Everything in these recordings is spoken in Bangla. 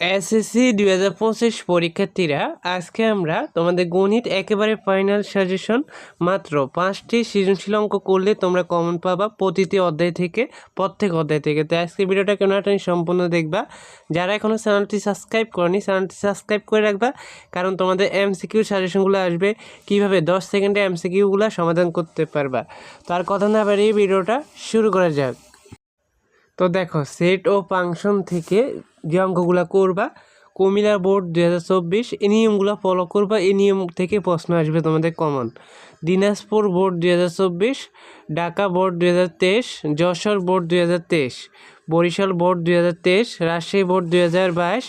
এসএসসি দুই হাজার পঁচিশ পরীক্ষার্থীরা, আজকে আমরা তোমাদের গণিত একেবারে ফাইনাল সাজেশন মাত্র। পাঁচটি সৃজনশীল অঙ্ক করলে তোমরা কমন পাবা প্রতিটি অধ্যায় থেকে, প্রত্যেক অধ্যায় থেকে। তো আজকে ভিডিওটা কেন একটা সম্পূর্ণ দেখবা। যারা এখনও চ্যানেলটি সাবস্ক্রাইব করনি, চ্যানেলটি সাবস্ক্রাইব করে রাখবা, কারণ তোমাদের এমসিকিউ সাজেশনগুলো আসবে, কীভাবে দশ সেকেন্ডে এমসিকিউগুলো সমাধান করতে পারবা। তো আর কথা না বাড়িয়ে ভিডিওটা শুরু করা যাক। তো দেখো সেট ও ফাংশন থেকে যে অঙ্কগুলো করবা কুমিল্লা বোর্ড দু হাজার চব্বিশ এই নিয়মগুলো ফলো করবা এই নিয়ম থেকে প্রশ্ন আসবে তোমাদের কমন দিনাজপুর বোর্ড দু হাজার চব্বিশ ঢাকা বোর্ড দু হাজার তেইশ যশোর বোর্ড দু হাজার তেইশ বরিশাল বোর্ড দু হাজার তেইশ রাজশাহী বোর্ড দু হাজার বাইশ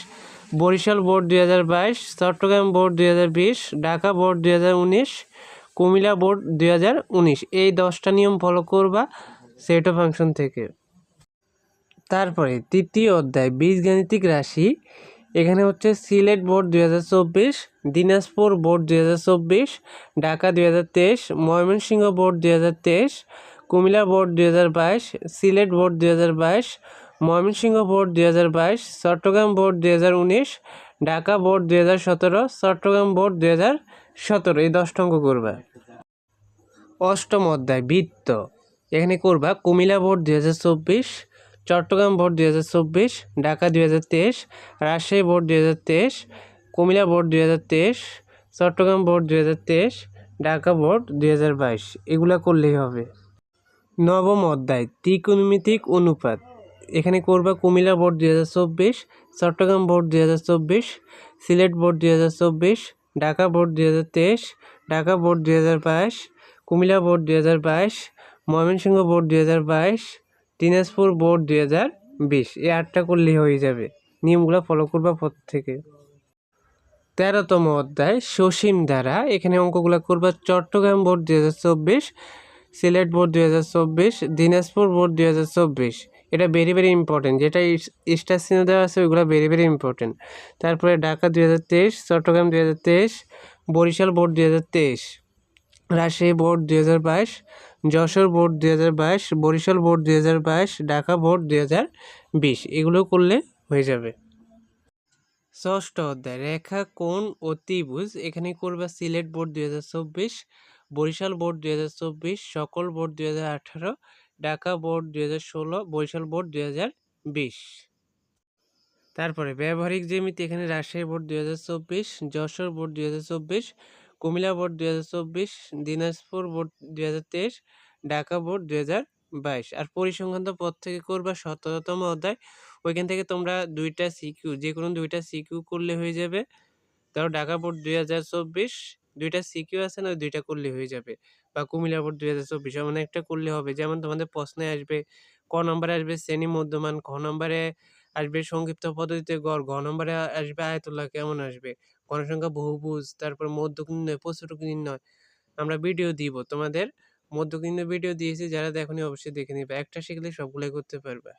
বরিশাল বোর্ড দু হাজার বাইশ চট্টগ্রাম বোর্ড দু হাজার বিশ ঢাকা বোর্ড দু হাজার উনিশ কুমিল্লা বোর্ড দু হাজার উনিশ এই দশটা নিয়ম ফলো করবা সেট ফাংশন থেকে তারপরে তৃতীয় অধ্যায় বীজগাণিতিক রাশি এখানে হচ্ছে সিলেট বোর্ড দুই হাজার চব্বিশ দিনাজপুর বোর্ড দুই হাজার চব্বিশ ঢাকা দুই হাজার তেইশ ময়মনসিংহ বোর্ড দুই হাজার তেইশ কুমিল্লা বোর্ড দুই হাজার বাইশ সিলেট বোর্ড দুই হাজার বাইশ ময়মনসিংহ বোর্ড দুই হাজার বাইশ চট্টগ্রাম বোর্ড দুই হাজার উনিশ ঢাকা বোর্ড দুই হাজার সতেরো চট্টগ্রাম বোর্ড দুই হাজার সতেরো এই দশটা অঙ্ক করবা অষ্টম অধ্যায় বৃত্ত এখানে করবা কুমিল্লা বোর্ড দুই হাজার চব্বিশ চট্টগ্রাম বোর্ড দুই হাজার চব্বিশ ঢাকা দুই হাজার তেইশ রাজশাহী বোর্ড দুই হাজার তেইশ কুমিল্লা বোর্ড দুই হাজার তেইশ চট্টগ্রাম বোর্ড দুই হাজার তেইশ ঢাকা বোর্ড দুই হাজার বাইশ এগুলা করলেই হবে নবম অধ্যায় ত্রিকোণমিতিক অনুপাত এখানে করবা কুমিল্লা বোর্ড দুই হাজার চব্বিশ চট্টগ্রাম বোর্ড দুই হাজার চব্বিশ সিলেট বোর্ড দুই হাজার চব্বিশ ঢাকা বোর্ড দুই হাজার তেইশ ঢাকা বোর্ড দুই হাজার বাইশ কুমিল্লা বোর্ড দুই হাজার বাইশ ময়মনসিংহ বোর্ড দুই হাজার বাইশ দিনাজপুর বোর্ড দুই হাজার বিশ। এই আটটা করলেই হয়ে যাবে। নিয়মগুলো ফলো করবা পর থেকে তেরোতম অধ্যায়, সসীম দ্বারা। এখানে অঙ্কগুলো করবা। চট্টগ্রাম বোর্ড দুই হাজার চব্বিশ, সিলেট বোর্ড দুই হাজার চব্বিশ, দিনাজপুর বোর্ড দুই হাজার চব্বিশ। এটা ভেরি ভেরি ইম্পর্টেন্ট যেটা স্টার চিহ্ন দেওয়া আছে, ওইগুলো ভেরি ভেরি ইম্পর্টেন্ট তারপরে ঢাকা দুই হাজার তেইশ, চট্টগ্রাম দুই হাজার তেইশ, বরিশাল বোর্ড দুই হাজার তেইশ, রাজশাহী বোর্ড দুই হাজার বাইশ যশোর বোর্ড দুই হাজার বাইশ বরিশাল বোর্ড দুই হাজার বাইশ ঢাকা বোর্ড দুই হাজার বিশ এগুলো করলে হয়ে যাবে ষষ্ঠ অধ্যায় রেখা কোন ও ত্রিভুজ এখানে করবা সিলেট বোর্ড দুই হাজার চব্বিশ বরিশাল বোর্ড দুই হাজার চব্বিশ সকল বোর্ড দুই হাজার আঠারো ঢাকা বোর্ড দুই হাজার ষোলো বরিশাল বোর্ড দুই হাজার বিশ তারপরে ব্যবহারিক জ্যামিতি এখানে রাজশাহী বোর্ড দুই হাজার চব্বিশ যশোর বোর্ড দুই হাজার চব্বিশ কুমিল্লা বোর্ড দুই হাজার চব্বিশ, দিনাজপুর বোর্ড দুই হাজার তেইশ, ঢাকা বোর্ড দুই হাজার বাইশ আর পরিসংখ্যান পদ থেকে করবা সতেরোতম অধ্যায়। ওইখান থেকে তোমরা দুইটা সিকিউ যে কোনো দুইটা সিকিউ করলে হয়ে যাবে। ধরো ঢাকা বোর্ড দুই হাজার চব্বিশ, দুইটা সিকিউ আছে না দুইটা করলে হয়ে যাবে। বা কুমিল্লা বোর্ড দুই হাজার চব্বিশ, এমন একটা করলে হবে। যেমন তোমাদের প্রশ্নে আসবে, ক নম্বরে আসবে শ্রেণি মধ্যমান, খ নম্বরে আসবে সংক্ষিপ্ত পদ্ধতিতে গড় ঘ নম্বরে আসবে আয়তুল্লাহ, কেমন আসবে? গণসংখ্যা বহুভুজ, তারপর মধ্যক নির্ণয় প্রচুরক নির্ণয় আমরা ভিডিও দিব। তোমাদের মধ্যক নির্ণয় ভিডিও দিয়েছি, যারা দেখনি অবশ্যই দেখে নিবে। একটা শিখলে সবগুলোই করতে পারবে।